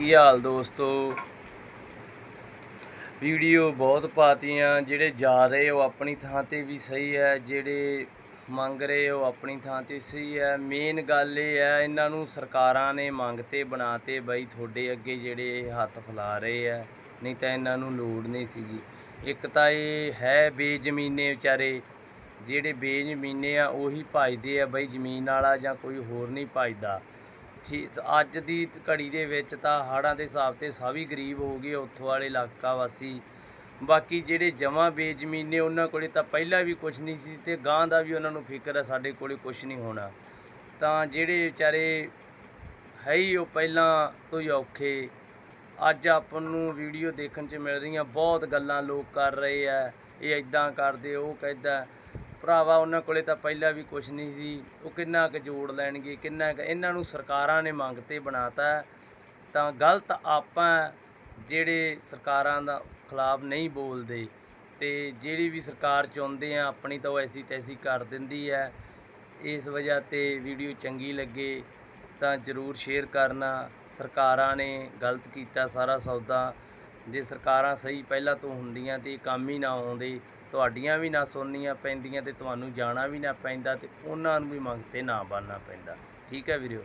ਕੀ ਹਾਲ ਦੋਸਤੋ? ਵੀਡੀਓ ਬਹੁਤ ਪਾਤੀਆਂ, ਜਿਹੜੇ ਜਾ ਰਹੇ ਉਹ ਆਪਣੀ ਥਾਂ ਤੇ ਵੀ ਸਹੀ ਹੈ, ਜਿਹੜੇ ਮੰਗ ਰਹੇ ਉਹ ਆਪਣੀ ਥਾਂ ਤੇ ਸਹੀ ਹੈ। ਮੇਨ ਗੱਲ ਇਹ ਹੈ, ਇਹਨਾਂ ਨੂੰ ਸਰਕਾਰਾਂ ਨੇ ਮੰਗ ਤੇ ਬਣਾਤੇ ਬਈ ਤੁਹਾਡੇ ਅੱਗੇ ਜਿਹੜੇ ਇਹ ਹੱਥ ਫੈਲਾ ਰਹੇ ਆ ਨਹੀਂ ਤਾਂ ਇਹਨਾਂ ਨੂੰ ਲੋੜ ਨਹੀਂ ਸੀਗੀ। ਇੱਕ ਤਾਂ ਇਹ ਹੈ ਬੇਜ਼ਮੀਨੇ ਵਿਚਾਰੇ, ਜਿਹੜੇ ਬੇਜ਼ਮੀਨੇ ਆ ਉਹੀ ਭਜਦੇ ਆ ਬਈ ਜ਼ਮੀਨ ਵਾਲਾ ਜਾਂ ਕੋਈ ਹੋਰ ਨਹੀਂ ਭਜਦਾ। ਠੀਕ ਅੱਜ ਦੀ ਘੜੀ ਦੇ ਵਿੱਚ ਤਾਂ ਹੜ੍ਹਾਂ ਦੇ ਹਿਸਾਬ ਤੇ ਸਾਵੀ ਗਰੀਬ ਹੋ ਗਏ ਉੱਥੋਂ ਵਾਲੇ ਇਲਾਕਾ ਵਾਸੀ। ਬਾਕੀ ਜਿਹੜੇ ਜਮਾਂ ਬੇਜ਼ਮੀਨ ਨੇ ਉਹਨਾਂ ਕੋਲੇ ਤਾਂ ਪਹਿਲਾਂ ਵੀ ਕੁਝ ਨਹੀਂ ਸੀ ਤੇ ਗਾਂ ਦਾ ਵੀ ਉਹਨਾਂ ਨੂੰ ਫਿਕਰ ਹੈ ਸਾਡੇ ਕੋਲੇ ਕੁਝ ਨਹੀਂ ਹੋਣਾ। ਤਾਂ ਜਿਹੜੇ ਵਿਚਾਰੇ ਹੈ ਹੀ ਉਹ ਪਹਿਲਾਂ ਤੋਂ ਹੀ ਔਖੇ। ਅੱਜ ਆਪਾਂ ਨੂੰ ਵੀਡੀਓ ਦੇਖਣ 'ਚ ਮਿਲ ਰਹੀਆਂ ਬਹੁਤ ਗੱਲਾਂ ਲੋਕ ਕਰ ਰਹੇ ਆ, ਇਹ ਇਦਾਂ ਕਰਦੇ, ਉਹ ਕਹਿੰਦਾ। ਭਰਾਵਾ, ਉਹਨਾਂ ਕੋਲੇ ਤਾਂ ਪਹਿਲਾਂ ਵੀ ਕੁਝ ਨਹੀਂ ਸੀ। ਉਹ ਕਿੰਨਾ ਕੁ ਜੋੜ ਲੈਣਗੇ, ਕਿੰਨਾ ਕੁ, ਇਹਨਾਂ ਨੂੰ ਸਰਕਾਰਾਂ ਨੇ ਮੰਗ ਤੇ ਬਣਾਤਾ। ਹੈ। ਤਾਂ ਗਲਤ ਆਪਾਂ ਜਿਹੜੇ ਸਰਕਾਰਾਂ ਦਾ ਖਿਲਾਫ ਨਹੀਂ ਬੋਲਦੇ ਤੇ ਜਿਹੜੀ ਵੀ ਸਰਕਾਰ ਚਾਹੁੰਦੇ ਆ, ਆਪਣੀ ਤਾਂ ਉਹ ਐਸੀ ਤੈਸੀ ਕਰ ਦਿੰਦੀ ਹੈ ਇਸ ਵਜ੍ਹਾ ਤੇ ਵੀਡੀਓ ਚੰਗੀ ਲੱਗੇ ਤਾਂ ਜਰੂਰ ਸ਼ੇਅਰ ਕਰਨਾ। ਸਰਕਾਰਾਂ ਨੇ ਗਲਤ ਕੀਤਾ ਸਾਰਾ ਸੌਦਾ। ਜੇ ਸਰਕਾਰਾਂ ਸਹੀ ਪਹਿਲਾਂ ਤੋਂ ਹੁੰਦੀਆਂ ਤੇ ਕੰਮ ਹੀ ਨਾ ਆਉਂਦੇ ਤੁਹਾਡੀਆਂ ਵੀ ਨਾ ਸੁਣਨੀਆਂ ਪੈਂਦੀਆਂ ਤੇ ਤੁਹਾਨੂੰ ਜਾਣਾ ਵੀ ਨਾ ਪੈਂਦਾ ਤੇ ਉਹਨਾਂ ਨੂੰ ਵੀ ਮੰਗ ਤੇ ਨਾ ਬਣਨਾ ਪੈਂਦਾ। ਠੀਕ ਹੈ ਵੀਰੋ।